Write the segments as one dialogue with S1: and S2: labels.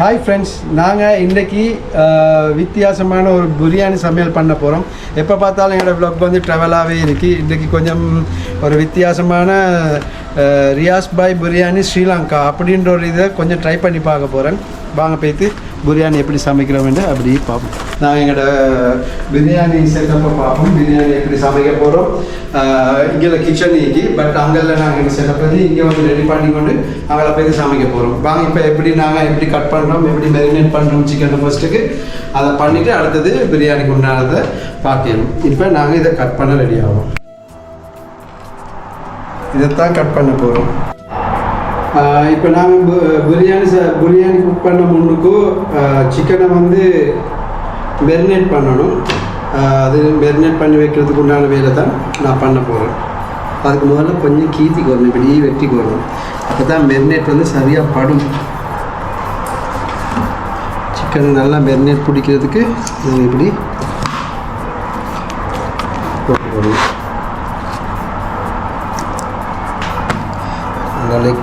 S1: Hi friends நாங்கள் இன்றைக்கி வித்தியாசமான ஒரு பிரியாணி சமையல் பண்ண போகிறோம் எப்போ பார்த்தாலும் என்னோடய vlog வந்து ட்ராவலாகவே இருக்குது இன்றைக்கி கொஞ்சம் ஒரு வித்தியாசமான ரியாஸ் பாய் பிரியாணி ஸ்ரீலங்கா அப்படின்ற ஒரு இதை கொஞ்சம் ட்ரை பண்ணி பார்க்க போகிறேன் வாங்க பேத்து. பிரியாணி எப்படி சமைக்கிறோம்னு அப்படி பார்ப்போம். நான் எங்களோட பிரியாணி செட்டப்பை பார்ப்போம். பிரியாணி எப்படி சமைக்க போகிறோம் இங்கே கிச்சன் இங்கே பட் அங்கெல்லாம் நாங்கள் இங்கே செட்டப் பண்ணி இங்கே வந்து ரெடி பண்ணி கொண்டு அங்கே போய் சமைக்க போகிறோம் வாங்க இப்போ எப்படி நாங்கள் எப்படி கட் பண்ணுறோம் எப்படி மெரினேட் பண்ணுறோம் சிக்கன் ஃபர்ஸ்ட்டுக்கு அதை பண்ணிவிட்டு அடுத்தது பிரியாணிக்கு உண்டானதை பார்க்கணும் இப்போ நாங்கள் இதை கட் பண்ண ரெடி ஆகும் இதைத்தான் கட் பண்ண போகிறோம் இப்போ நாங்கள் பிரியாணி ச- பிரியாணி குக் பண்ண முன்னுக்கும் சிக்கனை வந்து மெரினேட் பண்ணணும். அது மெரினேட் பண்ணி வைக்கிறதுக்கு உண்டான வேலை தான் நான் பண்ண போகிறேன் அதுக்கு முதல்ல கொஞ்சம் கீத்தி வரணும் இப்படி வெட்டிக்கு வரணும் அப்போ தான் மெரினேட் வந்து சரியாக படும். சிக்கன் நல்லா மெரினேட் பிடிக்கிறதுக்கு நாங்கள் இப்படி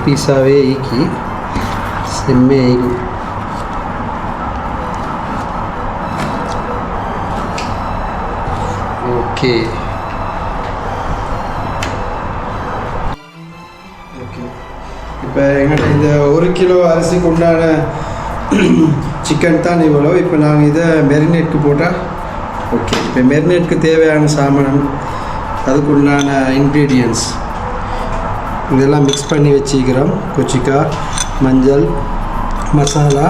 S1: நல்லா பீஸாகவே ஈக்கி செம்மே ஈக்கும் ஓகே ஓகே இப்போ எங்கள்கிட்ட இந்த ஒரு கிலோ அரிசிக்கு உண்டான சிக்கன் தான் இவ்வளோ இப்போ நாங்கள் இதை மெரினேட்க்கு போட்டால் ஓகே இப்போ மெரினேட்க்கு தேவையான சாமானம் அதுக்கு உண்டான இன்க்ரீடியன்ஸ் இதெல்லாம் மிக்ஸ் பண்ணி வச்சுக்கிறோம் கொச்சிக்காய் மஞ்சள் மசாலா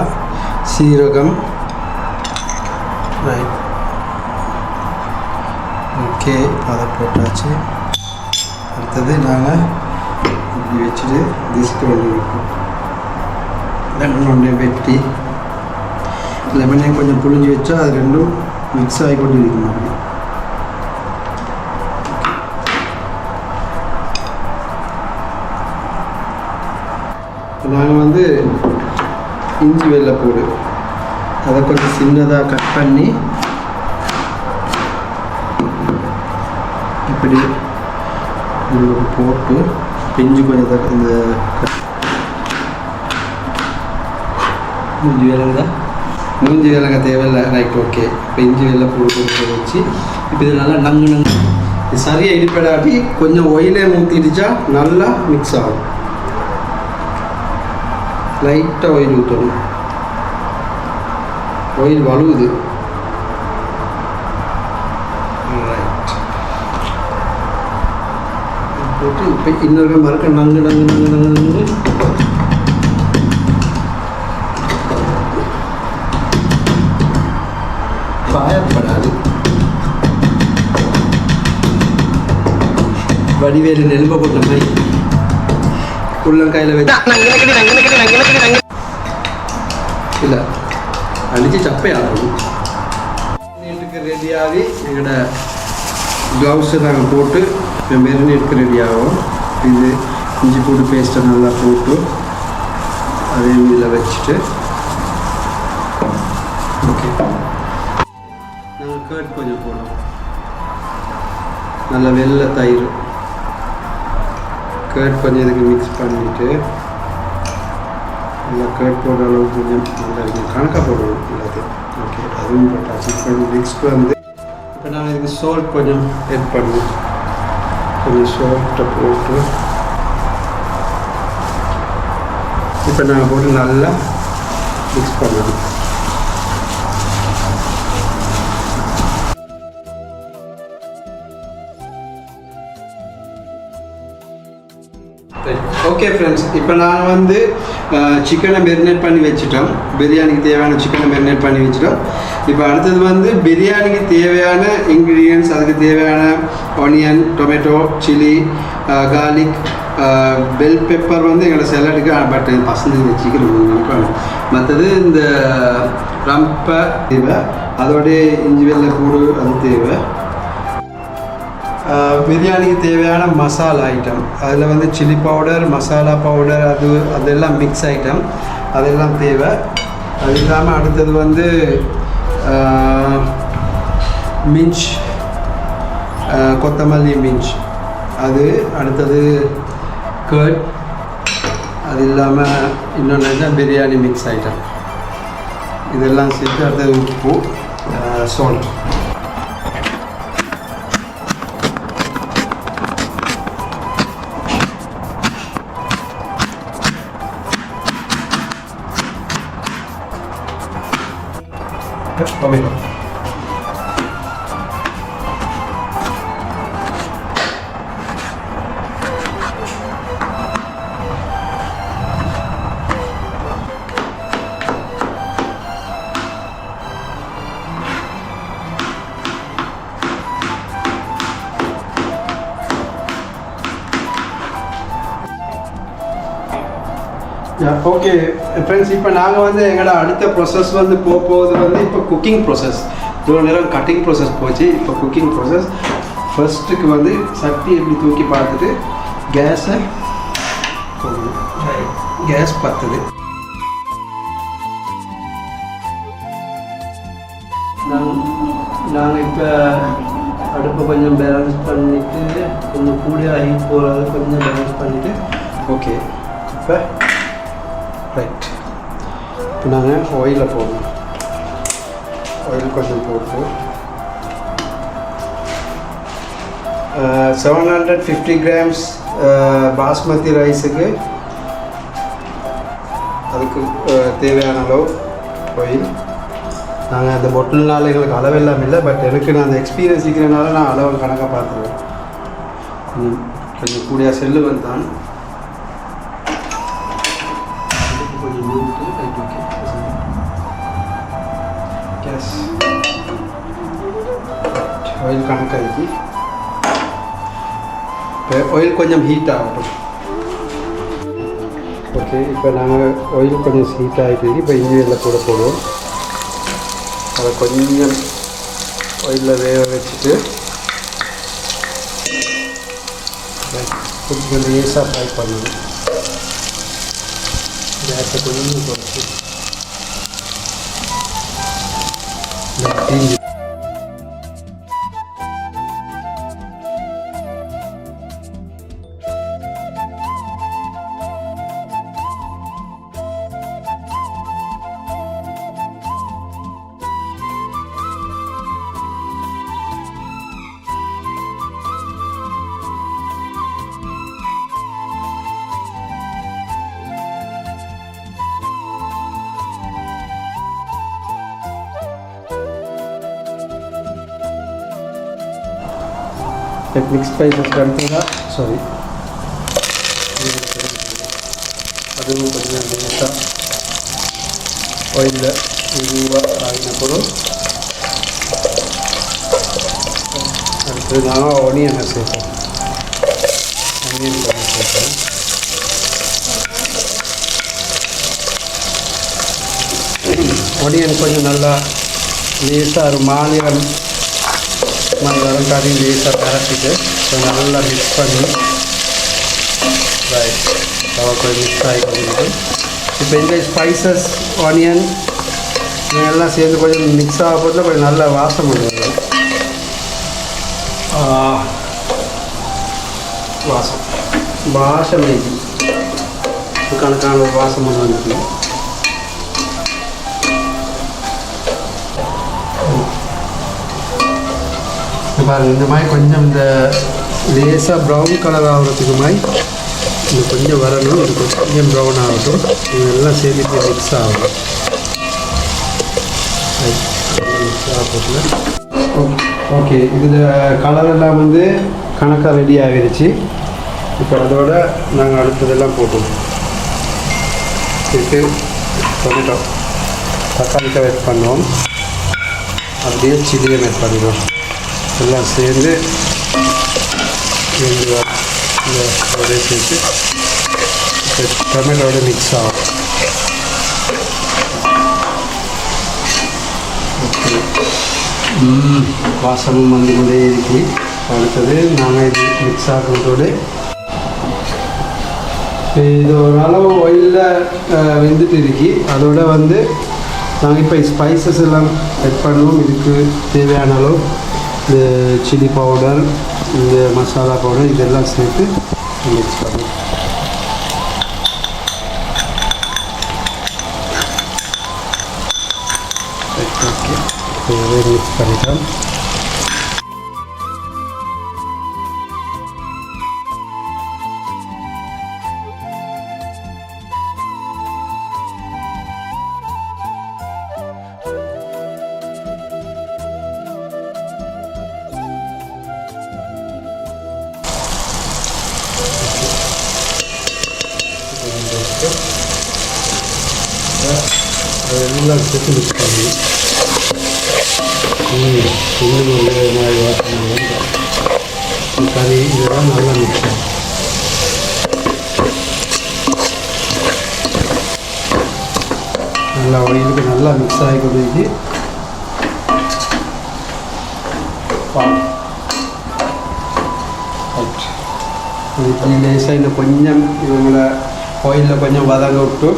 S1: சீரகம் ரைட் ஓகே அதை போட்டாச்சு அடுத்தது நாங்கள் இப்படி வச்சுட்டு திஸ்க்கு ஒன்று வைப்போம் லெமன் ஒன்று வெட்டி லெமனே கொஞ்சம் புழிஞ்சு வச்சா அது ரெண்டும் மிக்ஸ் ஆகி கொண்டு இருக்கணும் அப்படி நாங்கள் வந்து இஞ்சி வெள்ளைப்பூடு அதை கொஞ்சம் சின்னதாக கட் பண்ணி இப்படி போட்டு பிஞ்சு கொஞ்சம் இந்த மூஞ்சி வேலைங்க மூஞ்சி வேலைங்க தேவையில்லை. Right okay. இப்போ இஞ்சி வெள்ளை பூடு போட்டு வச்சு இப்போ இது நல்லா நங்கு நங்கு. இது சரியாக இடிப்படாட்டி கொஞ்சம் ஒயிலே ஊற்றிடுச்சா நல்லா மிக்ஸ் ஆகும். லைட்டாக ஆயில் ஊற்றணும் ஆயில் வலுவுது ரைட் போட்டு இப்போ இன்னொரு மறக்க நங்கு நங்கு நங்கு நங்கு நங்கு பாயப்படாது. வடிவேலு நெலும்ப போட்ட மாதிரி. உள்ளங்கையில் வச்சு. இல்லை. அடித்து சப்பையாகும் மெரினேட்டுக்கு ரெடியாகி எங்களோட க்ளவுஸை நாங்கள் போட்டு மெரினேட்டுக்கு ரெடி ஆகும் இது இஞ்சி பூண்டு பேஸ்ட்டை நல்லா போட்டு அதையும் இதில் வச்சுட்டு. ஓகே நாங்கள் கேர்ட் கொஞ்சம் போடுவோம் நல்ல வெள்ளை தயிர். கேர்ட் கொஞ்சம் இதுக்கு மிக்ஸ் பண்ணிவிட்டு நல்லா கேர்ட் போடுற அளவுக்கு கொஞ்சம் நல்லா இருக்கும் கணக்காக போடணும் எல்லாத்தையும். ஓகே அதுவும் போட்டாச்சு இப்போ நெக்ஸ்ட் வந்து இப்போ நான் இதுக்கு சோல்ட் கொஞ்சம் ஆட் பண்ணுவேன் கொஞ்சம் சோல்ட்டை போட்டு இப்போ நான் போட்டு நல்லா மிக்ஸ் பண்ணணும். ஓகே ஃப்ரெண்ட்ஸ் இப்போ நான் வந்து சிக்கனை மெரினேட் பண்ணி வச்சுட்டோம். பிரியாணிக்கு தேவையான சிக்கனை மெரினேட் பண்ணி வச்சுட்டோம். இப்போ அடுத்தது வந்து பிரியாணிக்கு தேவையான இன்க்ரீடியன்ஸ் அதுக்கு தேவையான onion tomato chilli garlic bell pepper வந்து எங்களோட செலடுக்கு பட் பசங்க வச்சுக்கிறோம் மற்றது இந்த ரம்ப தேவை. அதோடைய இஞ்சி வெள்ளை கூடு அது தேவை. பிரியாணிக்கு தேவையான மசாலா ஐட்டம் அதில் வந்து சில்லி பவுடர் மசாலா பவுடர் அது அதெல்லாம் மிக்ஸ் ஐட்டம் அதெல்லாம் தேவை. அது இல்லாமல் அடுத்தது வந்து மிஞ்ச் கொத்தமல்லி மிஞ்ச். அது அடுத்தது கர்ட் அது இல்லாமல் இன்னொன்று என்ன? பிரியாணி மிக்ஸ் ஐட்டம் இதெல்லாம் சேர்த்து அடுத்தது உப்பு சோல் டொமேட்டோ ஓகே ஃப்ரெண்ட்ஸ் இப்போ நாங்கள் வந்து எங்களோட அடுத்த ப்ராசஸ் வந்து போக போகுது வந்து இப்போ குக்கிங் ப்ராசஸ் இவ்வளோ நேரம் கட்டிங் ப்ராசஸ் போச்சு. இப்போ குக்கிங் ப்ராசஸ் ஃபர்ஸ்ட்டுக்கு வந்து சட்டி எப்படி தூக்கி பார்த்துட்டு கேஸை கேஸ் பத்துது. நாங்கள் இப்போ அடுப்பை கொஞ்சம் பேலன்ஸ் பண்ணிவிட்டு கொஞ்சம் கூட ஹீட் போகிறது கொஞ்சம் பேலன்ஸ் பண்ணிவிட்டு ஓகே இப்போ ரைட் இப்போ நாங்கள் ஆயிலில் போடணும். ஆயில் கொஞ்சம் போட்டு. Seven hundred fifty grams basmati ரைஸுக்கு அதுக்கு தேவையான அளவு ஆயில் நாங்கள் அந்த பொட்டில்னால எங்களுக்கு அளவெல்லாம் இல்லை பட் எனக்கு நான் அந்த எக்ஸ்பீரியன்ஸ் இருக்கிறனால நான் அளவு கணக்காக பார்த்துருவேன். கொஞ்சம் கூடிய செல்லு வந்தான். கொஞ்சம் மூட்டு ரைட் ஓகே கேஸ் ஆயில் கணக்காகி இப்போ ஆயில் கொஞ்சம் ஹீட் ஆகட்டும் ஓகே இப்போ நாங்கள் ஆயில் கொஞ்சம் ஹீட் ஆகிட்டு இப்போ இஞ்சி எல்லாம் கூட போடுவோம் அதை கொஞ்சம் ஆயிலில் வேக வச்சுட்டு கொஞ்சம் லேசாக ஃப்ரை பண்ணணும் கேஸை கொஞ்சம் குறைச்சி தீஞ்சு மிக்ஸ் ஸ்பைசஸ் கடுத்ததா சாரி அதுவும் கொஞ்சம் லேசாக ஆயிலில் மெதுவாக ஆகின பொருள் அடுத்தது நான் ஒனியனை சேர்ப்போம் ஒனியன் கொஞ்சம் சேர்ப்பேன் ஒனியன் கொஞ்சம் நல்லா லேசாக ஒரு மாநிலம் மங்களம் கறி லேசாக பரப்பிட்டு கொஞ்சம் நல்லா மிக்ஸ் பண்ணி ரைட் கொஞ்சம் மிக்ஸ் ஆகி கொஞ்சம் இப்போ இந்த ஸ்பைசஸ் ஆனியன் எல்லாம் சேர்ந்து கொஞ்சம் மிக்ஸ் ஆக போதில் கொஞ்சம் நல்ல வாசம் வரும் ஆ, வாசம் வாசம் இது கணக்கான ஒரு வாசம் ஒன்று வந்துருக்கு பாருங்கள் இந்த மாதிரி கொஞ்சம் இந்த லேசாக ப்ரௌன் கலர் ஆகிறதுக்கு மாதிரி இது கொஞ்சம் வரணும். இது கொஞ்சம் ப்ரௌன் ஆகட்டும். இதெல்லாம் சேர்த்து மிக்ஸ் ஆகணும். ஓகே இது கலர் எல்லாம் வந்து கணக்காக ரெடி ஆகிருச்சு. இப்போ அதோட நாங்கள் அடுத்ததெல்லாம் போட்டோம் இதுக்கு டொமேட்டோ தக்காளிக்காய் வெட் பண்ணுவோம். அப்படியே சில்லியை வெட் பண்ணிடுவோம். எல்லாம் சேர்ந்து இந்த அப்படியே சேர்த்து டொமேட்டோட மிக்ஸ் ஆகும் ம், வாசமும் வந்து கொண்டே இருக்கு அடுத்தது நாங்கள் இது மிக்ஸ் ஆகிறதோடு இது ஒரு அளவு ஒயிலில் வெந்துட்டு இருக்கு அதோட வந்து நாங்கள் இப்போ ஸ்பைசஸ் எல்லாம் ஆட் பண்ணுவோம் இதுக்கு தேவையான அளவு இந்த சில்லி பவுடர் இந்த மசாலா பவுடர் இதெல்லாம் சேர்த்து மிக்ஸ் பண்ணுவோம் ஓகே மிக்ஸ் பண்ணிட்டோம் நல்லா சேர்த்து மிக்ஸ் கறி இதெல்லாம் நல்லா மிக்ஸ் நல்லா ஒயிலுக்கு நல்லா மிக்ஸ் ஆகி கொடுத்து இப்படி லேசாக இன்னும் கொஞ்சம் இவங்களை ஆயிலில் கொஞ்சம் வதங்க விட்டு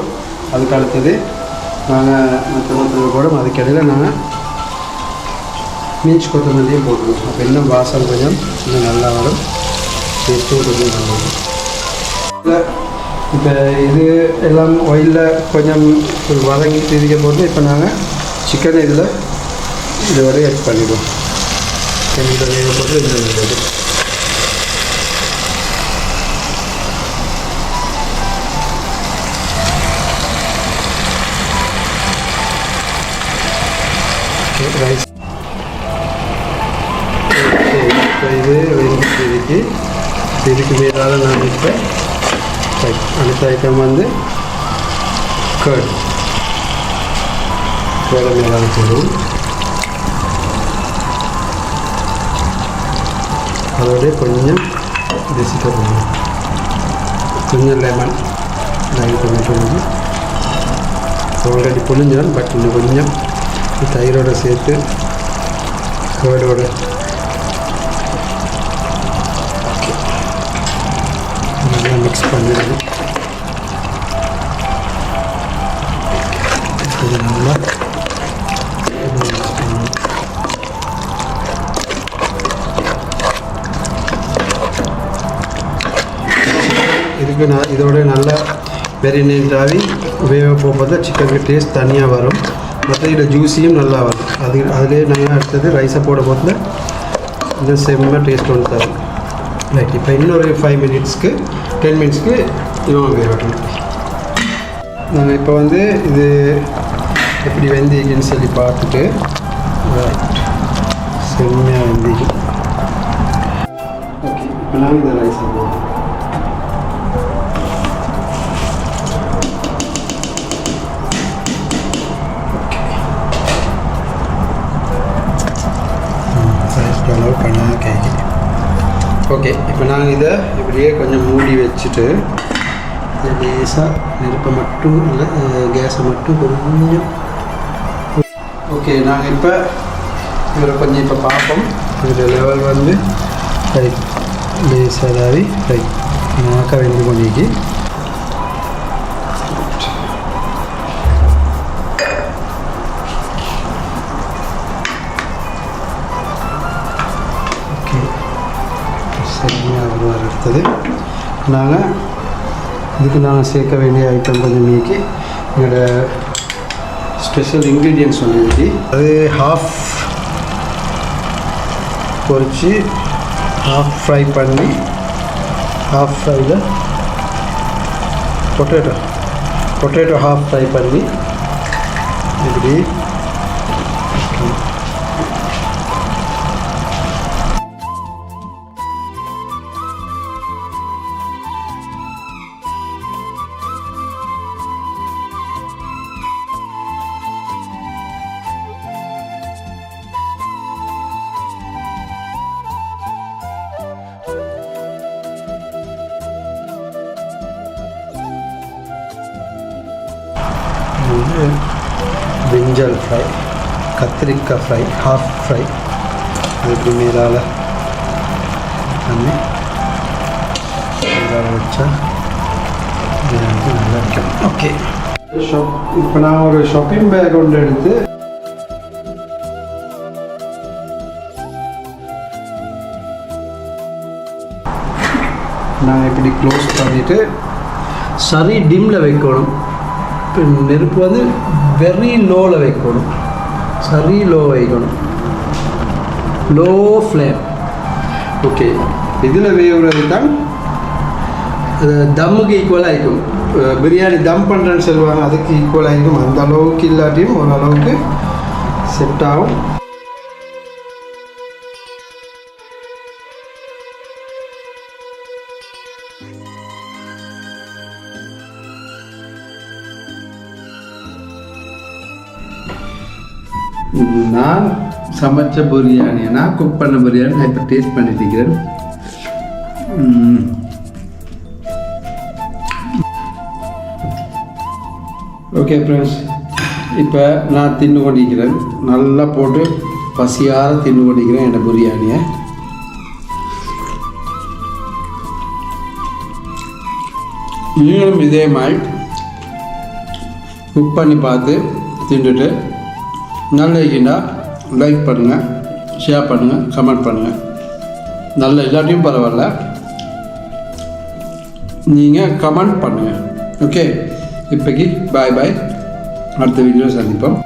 S1: அதுக்கு அடுத்தது நாங்கள் மற்ற மற்ற கூட அதுக்கிடையில் நாங்கள் மீன்ஸ் கொத்தமல்லியும் போட்டுருவோம் அப்போ இன்னும் வாசல் கொஞ்சம் இன்னும் நல்லா வரும். டேஸ்ட்டும் கொஞ்சம் நல்லா வரும். இப்போ இது எல்லாம் ஒயிலில் கொஞ்சம் ஒரு வதங்கி திரிக்க போட்டு இப்போ நாங்கள் சிக்கனை இதில் இதுவரை ஆட் பண்ணிடுவோம். இதில் போட்டு இதில் விடுறது ரைஸ் இப்போ இது வெந்துட்டு இருக்கு இதுக்கு மேலால் நான் இப்போ ரைட் அடுத்த ஐட்டம் வந்து கர்ட் கேட மேலால் போடுவோம் அதோட கொஞ்சம் வெசிக்க போடணும் கொஞ்சம் லெமன் லைட் கொஞ்சம் புழிஞ்சு ஆல்ரெடி புழிஞ்சான் பட் இன்னும் கொஞ்சம் தயிரோட சேர்த்து கேர்டோட நல்லா மிக்ஸ் பண்ணிடுது இது நல்லா இதுக்கு நான் இதோட நல்லா மெரினேட் ஆகி வேக போகும்போது சிக்கனுக்கு டேஸ்ட் தனியாக வரும். மற்ற ஜூஸியும் நல்லா வரும். அது அதிலே நல்லா அடுத்தது ரைஸை போட போதில் இந்த செம்மாக டேஸ்ட் வந்து தரும் ரைட் இப்போ இன்னொரு ஃபைவ் மினிட்ஸ்க்கு டென் மினிட்ஸ்க்கு இவன் வேகட்டும் நாங்கள் இப்போ வந்து இது எப்படி வெந்தீங்கன்னு சொல்லி பார்த்துட்டு செம்மையாக வெந்தீங்க ஓகே இப்போ நாங்கள் இந்த ரைஸை போடுறோம் சைஸ் அளவு கேக்கு. ஓகே இப்போ நாங்கள் இதை இப்படியே கொஞ்சம் மூடி வச்சுட்டு லேசாக நெருப்பை மட்டும் இல்லை கேஸை மட்டும் கொஞ்சம் ஓகே நாங்கள் இப்போ இதில் கொஞ்சம் இப்போ பார்ப்போம். இதில் லெவல் வந்து ரைட் லேசாகவே ரைட் நாக்க வெந்து பண்ணிக்கு அடுத்தது நாங்கள் இதுக்கு நாங்கள் சேர்க்க வேண்டிய ஐட்டம் கொஞ்சம் நீக்கி எங்களோட ஸ்பெஷல் இன்க்ரீடியன்ஸ் ஒன்று இருக்கு அது ஹாஃப் பொரித்து ஹாஃப் ஃப்ரை பண்ணி ஹாஃப் ஃப்ரையில் பொட்டேட்டோ பொட்டேட்டோ ஹாஃப் ஃப்ரை பண்ணி இப்படி பிரிஞ்சால் ஃப்ரை கத்திரிக்காய் ஃப்ரை ஹாஃப் ஃப்ரை அதுக்கு மேலால் மேலால் வச்சா இது வந்து நல்லா இருக்கும். ஓகே ஷாப் இப்போ நான் ஒரு ஷாப்பிங் பேக் ஒன்று எடுத்து நான் இப்படி க்ளோஸ் பண்ணிவிட்டு சரி டிம்மில் வைக்கணும். நெருப்பு வந்து வெரி லோவில் வைக்கணும். சரி லோ வைக்கணும். Low flame okay. இதில் வேவுறது தான் தம்முக்கு ஈக்குவலாக இருக்கும் பிரியாணி தம் பண்ணுறேன்னு சொல்லுவாங்க அதுக்கு ஈக்குவலாக இருக்கும் அந்த அளவுக்கு இல்லாட்டியும் ஓரளவுக்கு செட் ஆகும். நான் சமைச்ச பிரியாணி நான் குக் பண்ண பிரியாணி நான் இப்போ டேஸ்ட் பண்ணிட்டு இருக்கிறேன். ஓகே ஃப்ரெண்ட்ஸ் இப்போ நான் தின்னு கொண்டிருக்கிறேன். நல்லா போட்டு பசியார தின்னு கொண்டிருக்கிறேன் என்னோட பிரியாணியை. நீங்களும் இதே மாதிரி குக் பண்ணி பார்த்து தின்றுட்டு நல்ல இருக்கின்றா லைக் பண்ணுங்கள் ஷேர் பண்ணுங்கள் கமெண்ட் பண்ணுங்கள் நல்ல இல்லாட்டியும் பரவாயில்ல. நீங்கள் கமெண்ட் பண்ணுங்கள் ஓகே இப்போக்கி பாய் பாய் அடுத்த வீடியோ சந்திப்போம்.